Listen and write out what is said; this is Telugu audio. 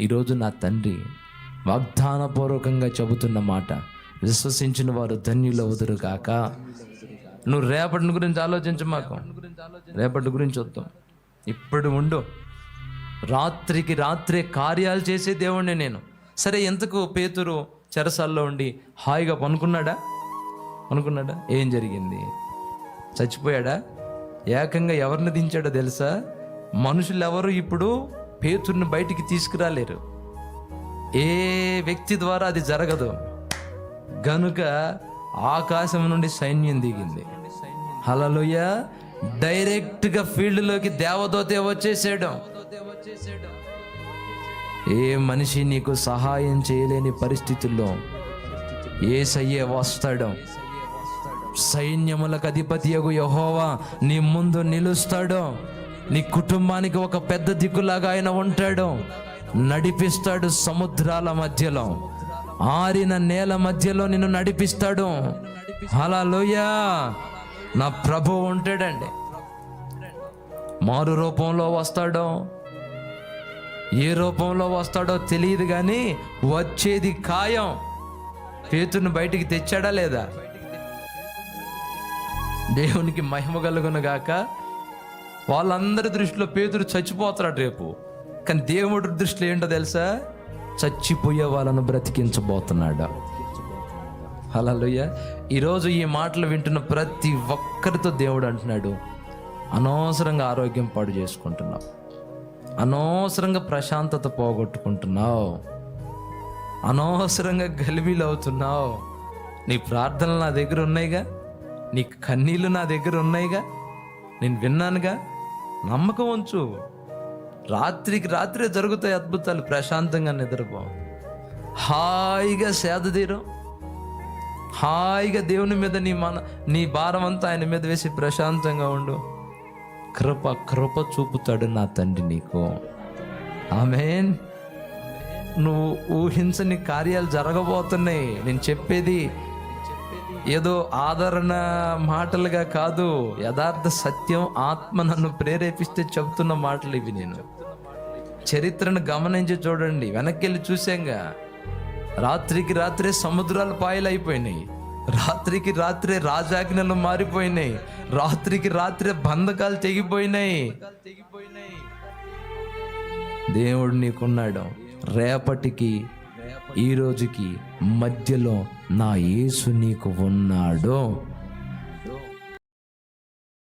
ఈరోజు నా తండ్రి వాగ్దానపూర్వకంగా చెబుతున్న మాట విశ్వసించిన వారు ధన్యులవుదురు కాక నువ్వు రేపటిని గురించి ఆలోచించు మాకు. రేపటి గురించి వద్దాం. ఇప్పుడు ఉండు. రాత్రికి రాత్రే కార్యాలు చేసే దేవుణ్ణి నేను. సరే ఎంతకు పేతురు చెరసాల్లో ఉండి హాయిగా పనుకున్నాడా? అనుకున్నాడా ఏం జరిగింది? చచ్చిపోయాడా? ఏకంగా ఎవరిని దించాడో తెలుసా? మనుషులు ఎవరు ఇప్పుడు పేతుర్ని బయటికి తీసుకురాలేరు. ఏ వ్యక్తి ద్వారా అది జరగదు. గనుక ఆకాశం నుండి సైన్యం దిగింది. హలలుయ డైరెక్ట్గా ఫీల్డ్లోకి దేవదోతే వచ్చేసాడు. ఏ మనిషి నీకు సహాయం చేయలేని పరిస్థితుల్లో ఏసయ్యే వస్తాడు. సైన్యములకు అధిపతి యహోవా నీ ముందు నిలుస్తాడు. నీ కుటుంబానికి ఒక పెద్ద దిక్కులాగా ఆయన ఉంటాడు. నడిపిస్తాడు సముద్రాల మధ్యలో. ఆరిన నేల మధ్యలో నిన్ను నడిపిస్తాడు. అలా నా ప్రభు ఉంటాడండి. మారు రూపంలో వస్తాడో ఏ రూపంలో వస్తాడో తెలియదు కానీ వచ్చేది ఖాయం. పేతుని బయటికి తెచ్చాడా లేదా? దేవునికి మహిమ కలుగును గాక. వాళ్ళందరి దృష్టిలో పేదరు చచ్చిపోతాడు రేపు. కానీ దేవుడి దృష్టిలో ఏంటో తెలుసా? చచ్చిపోయే వాళ్ళను బ్రతికించబోతున్నాడు. హలోయ ఈరోజు ఈ మాటలు వింటున్న ప్రతి ఒక్కరితో దేవుడు అంటున్నాడు. అనవసరంగా ఆరోగ్యం పాడు చేసుకుంటున్నావు. అనవసరంగా ప్రశాంతత పోగొట్టుకుంటున్నావు. అనవసరంగా గలిబీలు అవుతున్నావు. నీ ప్రార్థనలు నా దగ్గర ఉన్నాయిగా. నీ కన్నీళ్ళు నా దగ్గర ఉన్నాయిగా. నేను విన్నానుగా. నమ్మకం ఉంచు. రాత్రికి రాత్రే జరుగుతాయి అద్భుతాలు. ప్రశాంతంగా నిద్రపో. హాయిగా సేద తీరం. హాయిగా దేవుని మీద నీ మన నీ భారం అంతా ఆయన మీద వేసి ప్రశాంతంగా ఉండు. కృప కృప చూపుతాడు నా తండ్రి నీకు. ఆమెన్. నువ్వు ఊహించని కార్యాలు జరగబోతున్నాయి. నేను చెప్పేది ఏదో ఆదరణ మాటలుగా కాదు యథార్థ సత్యం ఆత్మ నన్ను ప్రేరేపిస్తే చెబుతున్న మాటలు ఇవి నేను. చరిత్రను గమనించి చూడండి వెనక్కి వెళ్ళి చూసాంగా రాత్రికి రాత్రే సముద్రాలు పాయలైపోయినాయి. రాత్రికి రాత్రే రాజాజ్ఞలు మారిపోయినాయి. రాత్రికి రాత్రే బంధకాలు తెగిపోయినాయి. దేవుడు నీకున్నాడు. రేపటికి ఈ రోజుకి మధ్యలో నా యేసు నీకు ఉన్నాడు.